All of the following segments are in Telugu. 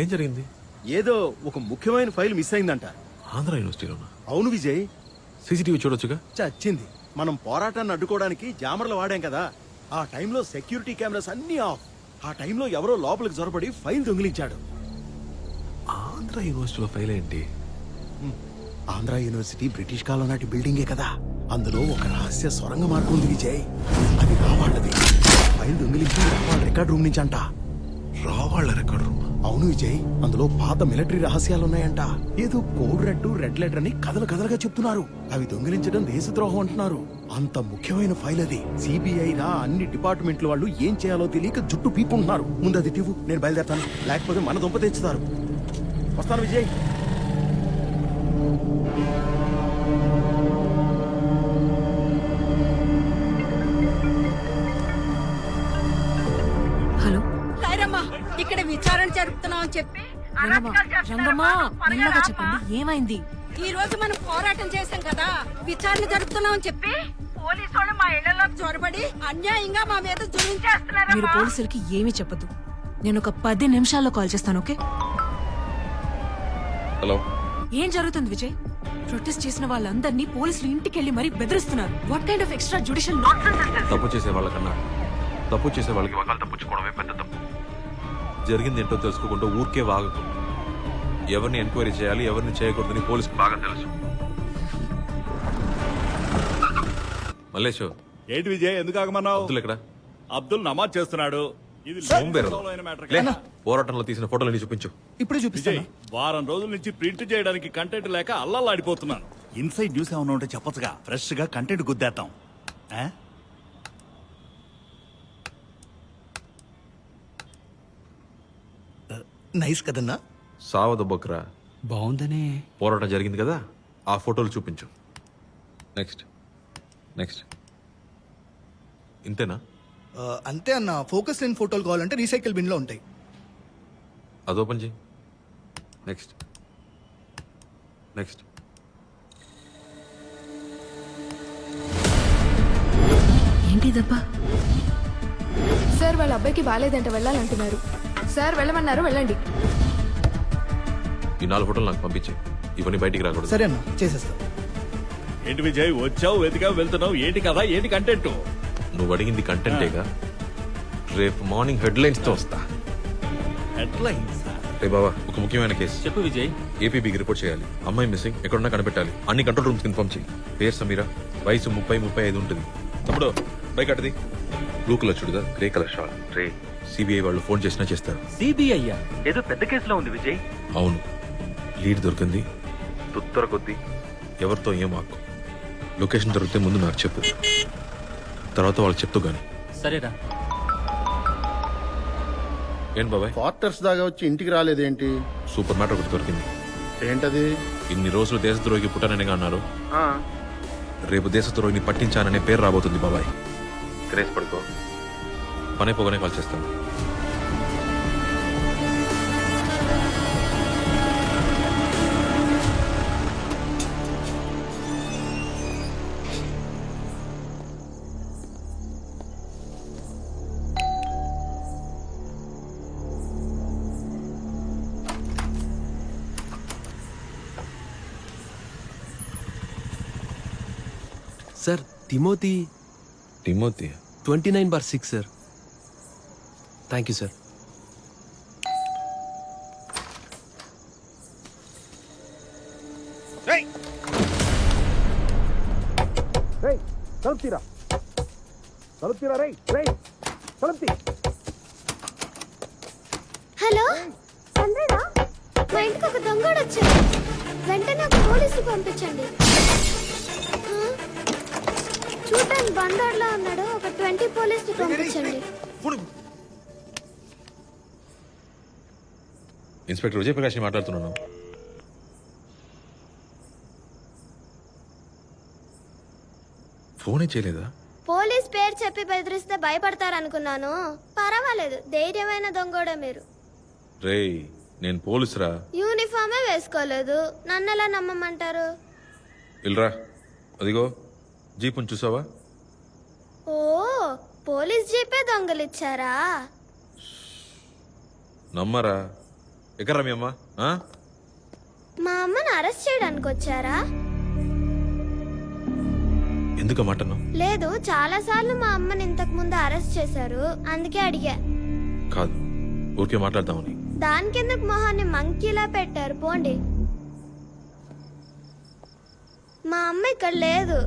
అసలు ఏం జరిగింది? ఏదో ఒక ముఖ్యమైన ఫైల్ మిస్ అయిందంట. ఆంధ్ర యూనివర్సిటీలోనా? అవును విజయ్. సీసీటీవీ చూడొచ్చుగా? చచ్చింది. మనం పోరాటాన్ని అడ్డుకోవడానికి జామర్లు వాడాం కదా. ఆ టైంలో సెక్యూరిటీ కెమెరాస్ అన్ని ఆఫ్. ఆ టైంలో ఎవరో లోపలికి జొరబడి ఫైల్ దొంగిలించాడు. ఆంధ్ర యూనివర్సిటీలో ఫెయిల్ ఏంటి? ఆంధ్ర యూనివర్సిటీ బ్రిటిష్ కాలం నాటి బిల్డింగే కదా. అందులో ఒక రహస్య సొరంగ మార్గం ఉంది విజయ్. అది రావాళ్ళది ఫైల్ దొంగిలించి రావాళ్ళ రికార్డ్ రూమ్ నుంచి అంట. రావాళ్ళ రికార్డ్ రూమ్? అవును విజయ్ అందులో పాత మిలిటరీ రహస్యాలు ఉన్నాయంట ఏదో కోడ్ రెడ్ రెడ్ లెటర్ అని కథలు కథలుగా చెప్తున్నారు. అవి దొంగిలించడం దేశద్రోహం అంటున్నారు. అంత ముఖ్యమైన ఫైల్ అది. సిబిఐ రా అన్ని డిపార్ట్మెంట్ల వాళ్ళు ఏం చేయాలో తెలియక జుట్టు పీపుకుంటున్నారు ముందు అది టివ్వు నేను బయలుదేరతాను. లేకపోతే మన దుంప తెచ్చుతారు. వస్తాను విజయ్. ఇక్కడ విచారణ జరుపుతున్నాం అని చెప్పి రంగమ్మా మెల్లగా చెప్పండి. ఏమైంది? ఈ రోజు మనం పోరాటం చేశాం కదా. విచారణ జరుపుతున్నాం అని చెప్పి పోలీసు వాళ్ళు మా ఇళ్ళలో చొరబడి అన్యాయంగా మా మీద మీరు జులించేస్తున్నారు పోలీసులకి ఏమీ చెప్పదు నేను ఒక పది నిమిషాల్లో కాల్ చేస్తాను ఓకే? హలో. ఏం జరుగుతుంది విజయ్? ప్రొటెస్ట్ చేసిన వాళ్ళందరినీ పోలీసులు ఇంటికి వెళ్ళి మరీ బెదిరిస్తున్నారు. What kind of extrajudicial తప్పు చేసే వాళ్ళకన్నా తప్పు చేసే వాళ్ళకి వకాలు తప్పించుకోవడమే పెద్ద తప్పు. జరిగింది ఏంటో తెలుసుకోకుండా ఊరికే వాగకు. ఎవరిని ఎంక్వైరీ చేయాలి ఎవరిని చేయకూడదని పోలీసుకు బాగా తెలుసు. మల్లేష్ ఏంటి విజయ్ ఎందుకు ఆగమన్నావు? అబ్దుల్ ఎక్కడ? అబ్దుల్ నమాజ్ చేస్తున్నాడు. ఇది సోంబేరు. లోలైన matter లే, కదా. పోరాటంలో తీసిన ఫోటోలు చూపించు. ఇప్పుడే విజయ్ చూపిస్తాను వారం రోజుల నుంచి ప్రింట్ చేయడానికి కంటెంట్ లేక అల్లల్లాడిపోతున్నాను. ఇన్సైడ్ న్యూస్ ఏమైనా ఉంటే చెప్పచ్చుగా. ఫ్రెష్గా కంటెంట్ గుద్దేద్దాం ఆ? నైస్ కదన్నా? సావద బొక్రా. బాగుందనే. పోరాటం జరిగింది కదా ఆ ఫోటోలు చూపించు. నెక్స్ట్ నెక్స్ట్ ఇంతేనా? ఆ, అంతే అన్న. ఫోకస్ లేని ఫోటోలు కావాలంటే రీసైకిల్ బిన్లో ఉంటాయి. అది ఓపెన్ చేయి. Next next ఏంటిదబ్బా? సార్ వాళ్ళ అబ్బాయికి బాగాలేదంట వెళ్ళాలంటున్నారు. సార్ వెళ్ళమన్నారు వెళ్ళండి. ఈ నాలుగు ఫోటోలు నాకు పంపించే. ఇవన్నీ బయటికి రాకూడదు. సరే అన్న చేసేస్తా. ఏంటి విజయ్ వచ్చావు వెతికావు వెళ్తున్నావు ఏంటి కదా ఏంటి కంటెంట్ నువ్వు అడిగింది కంటెంటేగా రేపు మార్నింగ్ హెడ్లైన్స్తో వస్తా. హెడ్లైన్స్ రే బాబా ఒక ముఖ్యమైన కేసు. చెప్పు విజయ్. ఏపీబీకి రిపోర్ట్ చేయాలి. అమ్మాయి మిస్సింగ్ ఎక్కడున్నా కనిపెట్టాలి. అన్ని కంట్రోల్ రూమ్స్ ఇన్ఫార్మ్ చేయి పేరు సమీరా. వయసు ముప్పై ముప్పై ఐదు ఉంటుంది. తమ్ముడు బైక్ అట్టది బ్లూ కలర్ చుడిదా? గ్రే కలర్ షాల్ రే సిబిఐ వాళ్ళు ఫోన్ చేసినా చేస్తారు. సిబిఐ ఏదో పెద్ద కేసులో ఉంది విజయ్. అవును. లీడ్ దొరికింది. తుత్తర కొద్దీ. ఎవరితో ఏం ఆకు లొకేషన్ దొరికితే ముందు నాకు చెప్పు. తర్వాత వాళ్ళకి చెప్తూ గాని. సరేరా. ఏం బాబాయ్? క్వార్టర్స్ దాకా వచ్చి ఇంటికి రాలేదేంటి? సూపర్ మ్యాటర్ ఒకటి దొరికింది. ఏంటది? ఇన్ని రోజులు దేశద్రోహికి పుట్టాననిగా అన్నారు. రేపు దేశద్రోహిని పట్టించాననే పేరు రాబోతుంది బాబాయ్. క్రేజ్ పడుకో. పనే పోగానే కాల్ చేస్తాను. Sir Timothy Timothy? Twenty nine bar six sir. Thank you sir hello చంద్రనా మా ఇంటికి ఒక దొంగడు వచ్చాడు వెంటనే ఒక పోలీసు పంపించండి? చూడటానికి బందోడ్లా ఉన్నాడు ఒక ట్వంటీ పోలీసులు పంపించండి ఇన్స్పెక్టర్ విజయప్రకాష్ మాట్లాడుతున్నాను. ఫోనే చేయలేదా? పోలీస్ పేరు చెప్పి బెదిరిస్తే భయపడతారనుకున్నాను. పర్వాలేదు ధైర్యమైన దొంగోడే మీరు. రేయ్ నేను పోలీసురా? యూనిఫామే వేసుకోలేదు. నన్ను ఎలా నమ్మమంటారు? ఇల్రా అదిగో జీపుని చూసావా? ఓ పోలీస్ జీపే దొంగలిచ్చారా? నమ్మరా? ఎక్కడ్రా మీ అమ్మ? ఆ? మా అమ్మని అరెస్ట్ చేయడానికి వచ్చారా? ఎందుకు మాటను? లేదు చాలా సార్లు మా అమ్మని ఇంతకు ముందు అరెస్ట్ చేశారు. అందుకే అడిగా. కాదు ఊరికే మాట్లాడదామని. దాని కిందకు మొహాన్ని మంకీలా పెట్టారు? పోండి. మా అమ్మ ఇక్కడ లేదు.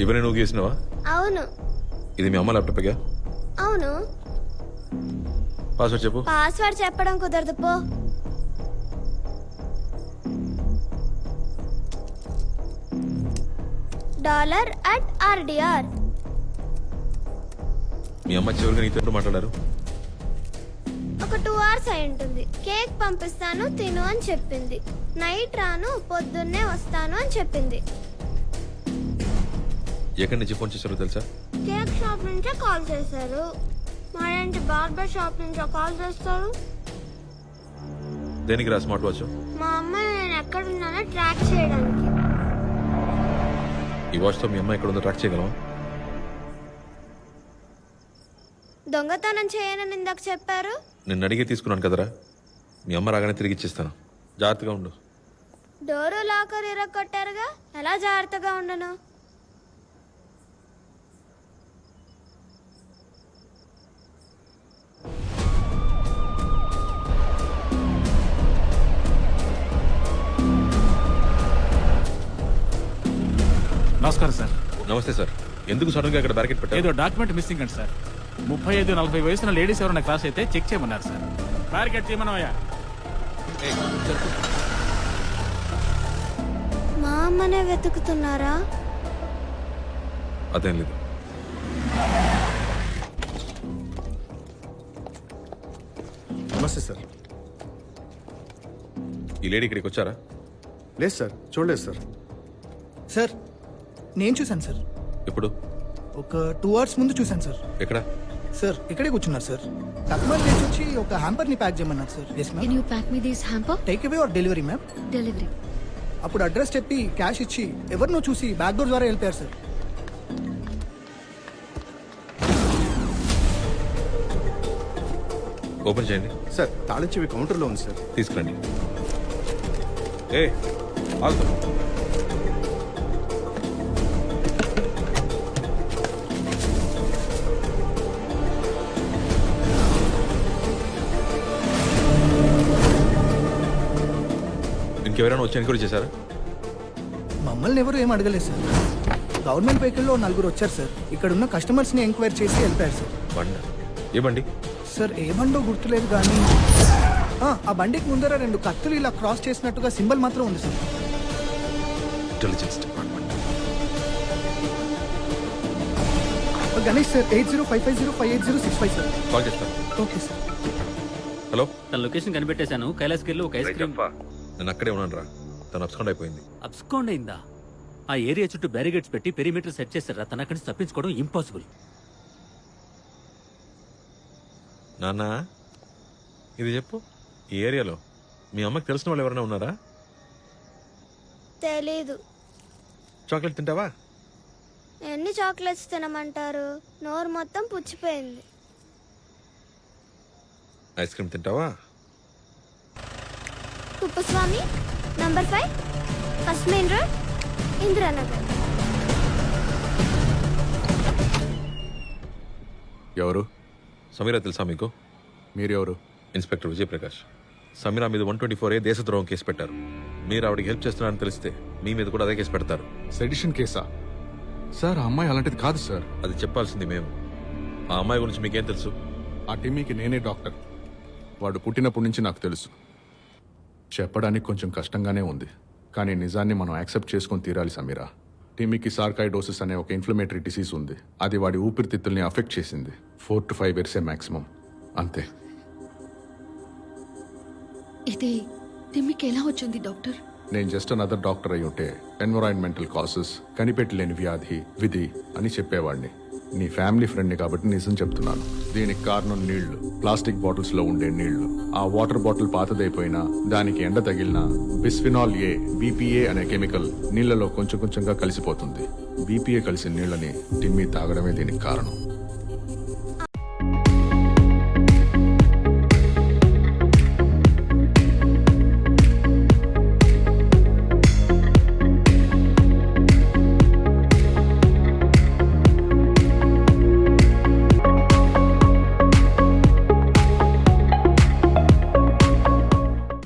ఇవన్నీ నువ్వు గీసినవా? అవును. ఇది మీ అమ్మ ల్యాప్టాప్గా అవును. పాస్వర్డ్ చెప్పు. పాస్వర్డ్ చెప్పడం కుదరదు పో. డాలర్ అట్ ఆర్డిఆర్ మీ అమ్మ చివరిగా నీతో ఎప్పుడు మాట్లాడారు? ఒక టూ అవర్స్ అయి ఉంటుంది. కేక్ పంపిస్తాను తిను అని చెప్పింది. నైట్ రాను పొద్దున్నే వస్తాను అని చెప్పింది. ఎక్కడి నుంచి ఫోన్ చేశారో తెలుసా? కేక్ షాప్ నుంచే కాల్ చేశారు. మరేంటి బార్బర్ షాప్ నుంచో కాల్ చేస్తారు. దేనికి రా స్మార్ట్ వాచ్? మా అమ్మ నేను ఎక్కడున్నానో ట్రాక్ చేయడానికి. ఈ వాచ్తో మీ అమ్మ ఎక్కడ ఉందో ట్రాక్ చేయగలమా దొంగతనం చేయనని ఇందాక చెప్పారు. నిన్ను అడిగే తీసుకున్నాను కదరా. మీ అమ్మ రాగానే తిరిగి ఇచ్చేస్తాను. జాగ్రత్తగా ఉండు. డోరు లాకర్ ఇరగొట్టారుగా ఎలా జాగ్రత్తగా ఉండను? నమస్తే సార్. ఎందుకు సడన్గా ఇక్కడ బ్యారికేట్ పెట్టారు? ఏదో డాక్యుమెంట్ మిస్సింగ్ అండి సార్. ముప్పై ఐదు నలభై వయసున్న లేడీస్ ఎవరైనా క్లాస్ అయితే చెక్ చేయమన్నారు సార్. బ్యారికేడ్ చేయమనమయ్యా మా అమ్మనే వెతుకుతున్నారా? అదేం లేదు. నమస్తే సార్. ఈ లేడీ ఇక్కడికి వచ్చారా? లేదు సార్ చూడలేదు సార్. సార్ నేను చూశాను సార్. ఎప్పుడు ఒక టూ అవర్స్ ముందు చూశాను సార్. ఎక్కడ? సార్ ఇక్కడే కూర్చున్నారు సార్. కస్టమర్ చేసి వచ్చి ఒక హ్యాంపర్ని ప్యాక్ చేయమన్నారు sir. Yes ma'am you pack me this hamper take away or delivery ma'am delivery అప్పుడు అడ్రస్ చెప్పి క్యాష్ ఇచ్చి ఎవరినో చూసి బ్యాక్ డోర్ ద్వారా వెళ్ళిపోయారు సార్. ఓపెన్ చేయండి. సార్ తాళం చెవి కౌంటర్లో ఉంది సార్. తీసుకురండి. ఏ ఇంకెవరైనా వచ్చి ఎన్క్వైరీ చేశారా? మమ్మల్ని ఎవరు ఏం అడగలేదు సార్. గవర్నమెంట్ వెహికల్లో నలుగురు వచ్చారు సార్. ఇక్కడ ఉన్న కస్టమర్స్ని ఎంక్వైరీ చేసి వెళ్ళిపోయారు సార్. బండ. ఏ బండి? సార్ ఏ బండో గుర్తులేదు కానీ ఆ, ఆ బండికి ముందర రెండు కత్తులు ఇలా క్రాస్ చేసినట్టుగా సింబల్ మాత్రం ఉంది sir. Intelligence department Ganesh sir eight zero five five zero five eight zero six five sir. Call చేస్తాను ఓకే సార్. హలో? తన లొకేషన్ కనిపెట్టేశాను. కైలాస్కి వెళ్ళి ఒక ఐస్ క్రీమ్ నేను అక్కడే ఉన్నాను రా. తను అబ్స్కాండ్ అయిపోయింది. అబ్స్కౌండ్ అయిందా? ఆ ఏరియా చుట్టూ బ్యారిగేట్స్ పెట్టి పెరిమీటర్ సెట్ చేశారా? తన అక్కడి నుంచి తప్పించుకోవడం ఇంపాసిబుల్ నాన్న ఇది చెప్పు. ఈ ఏరియాలో మీ అమ్మకి తెలిసిన వాళ్ళు ఎవరైనా ఉన్నారా? తెలీదు. చాక్లెట్ తింటావా? ఎన్ని చాక్లెట్స్ తినమంటారు? నోరు మొత్తం పుచ్చిపోయింది. ఐస్ క్రీమ్ తింటావా? Kuppuswamy number five first main road Indiranagar ఎవరు? సమీరా తెలుసా మీకు? మీరెవరు? ఇన్స్పెక్టర్ విజయప్రకాష్. సమీరా మీద వన్ ట్వంటీ ఫోర్ ఏ దేశద్రోహం కేసు పెట్టారు. మీరు ఆవిడకి హెల్ప్ చేస్తున్నారని తెలిస్తే మీ మీద కూడా అదే కేసు పెడతారు. సెడిషన్ కేసా? సార్ ఆ అమ్మాయి అలాంటిది కాదు సార్ అది చెప్పాల్సింది మేము. ఆ అమ్మాయి గురించి మీకేం తెలుసు? ఆ టిమ్మీకి నేనే డాక్టర్. వాడు పుట్టినప్పటి నుంచి నాకు తెలుసు. చెప్పడానికి కొంచెం కష్టంగానే ఉంది. కానీ నిజాన్ని మనం యాక్సెప్ట్ చేసుకొని తీరాలి సమీరా. టిమ్మీకి సార్కాయిడోసిస్ అనే ఒక ఇన్ఫ్లమేటరీ డిసీజ్ ఉంది. అది వాడి ఊపిరితిత్తుల్ని అఫెక్ట్ చేసింది. ఫోర్ టు ఫైవ్ ఇయర్సే మాక్సిమం. అంతే. ఇది ఎలా వచ్చింది డాక్టర్? నేను జస్ట్ అనదర్ డాక్టర్ అయి ఉంటే ఎన్విరాన్మెంటల్ కాసెస్ కనిపెట్టలేని వ్యాధి విధి అని చెప్పేవాడిని. నీ ఫ్యామిలీ ఫ్రెండ్ని కాబట్టి నిజం చెప్తున్నాను. దీనికి కారణం నీళ్ళు. ప్లాస్టిక్ బాటిల్స్లో ఉండే నీళ్ళు. ఆ వాటర్ బాటిల్ పాతదైపోయినా దానికి ఎండ తగిలినా బిస్ఫినాల్ ఏ బీపీఏ అనే కెమికల్ నీళ్ళలో కొంచెం కొంచెంగా కలిసిపోతుంది. బీపీఏ కలిసిన నీళ్ళని తిమ్మి తాగడమే దీనికి కారణం.